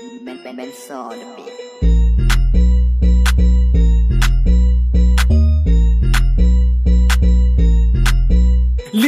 Bel, bel, bel,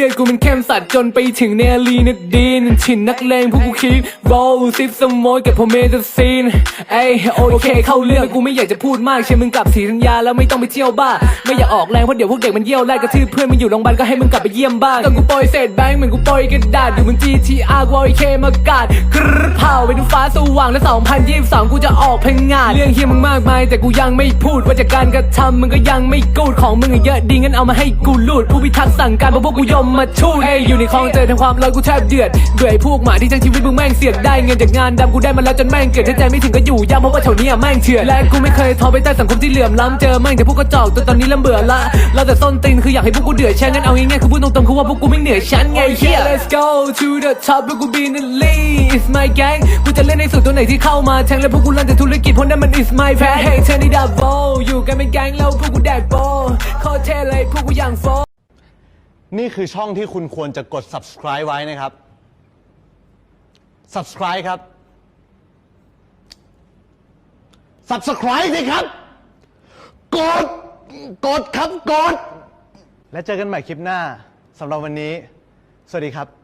ลือดกูมันเข้มสัตว์จนไปถึงเนลีนดีนชินนักเลงพวกกูคิดโรลซิปสมอยกับพอเมทซีนเอ้ยโอเคเข้าเรื่องกูไม่อยากจะพูดมากเชื่อมึงกลับสีธัญญาแล้วไม่ต้องไปเที่ยวบ้า ไม่อยากออกแรงเพราะเดี๋ยวพวกเด็กมันเยี่ยวไล่กระทืบเพื่อนมันอยู่โรงพยาบาลก็ให้มึงกลับไปเยี่ยมบ้างตอนกูปล่อยเศษแบงค์เหมือนกูปล่อยกระดาษอยู่บน GTR กูเอาไอ้เคมากาดกรึ๊ดเผาไปดูฟ้าสว่างและ2022กูจะออกเพลงงาน เรื่องเฮียมึงมากมาย แต่กูยังไม่พูดว่าจากการกระทำมึงก็ยังไม่กูดของมึงอะเยอะดีงั้นเอามาให้กูลูดผู้พิทักษ์สั่งการเพราะพวกกูยมมาชูเอ้ยอยู่ในคลองเจอทำความร้อนกูแทบเดือดเบื่อพวกหมาที่ทั้งชีวิตมึงแม่งเสียดได้เงินจากงานดำกูได้มาแล้วจนแม่งเกิดถ้าใจไม่ถึงก็อยู่ยามเพราะว่าแถวนี้แม่งเถื่อนและกูไม่เคยท้อไปใต้สังคมที่เหลื่อมล้ำเจอแม่งแต่พวกกระจอกจนตอนนี้เริ่มเบื่อละเราแต่ส้นตีนคืออยากให้พวกกูเดือดแช่งั้นเอาง่ายๆคือพูดตรงๆคือว่าพวกกูไม่เหนือชั้นไงเฮีย Let's go to the top แล้วกู be in the lead It's my gang กูจะเล่นในสุดตัวไหนที่เข้ามาแทงแล้วพวกกูลั่นแต่ธุรกิจเพราะนั่นมัน is my plan Hey turn it up bro อยู่กันเป็นแก๊งแล้วพวกกูแดกโบโคตรเท่เลยพวกกูอย่างโฟ นี่คือช่องที่คุณควรจะกด subscribe ไว้นะครับ subscribe ครับ subscribe สิครับ กด กดครับ กด และเจอกันใหม่คลิปหน้าสำหรับวันนี้ สวัสดีครับ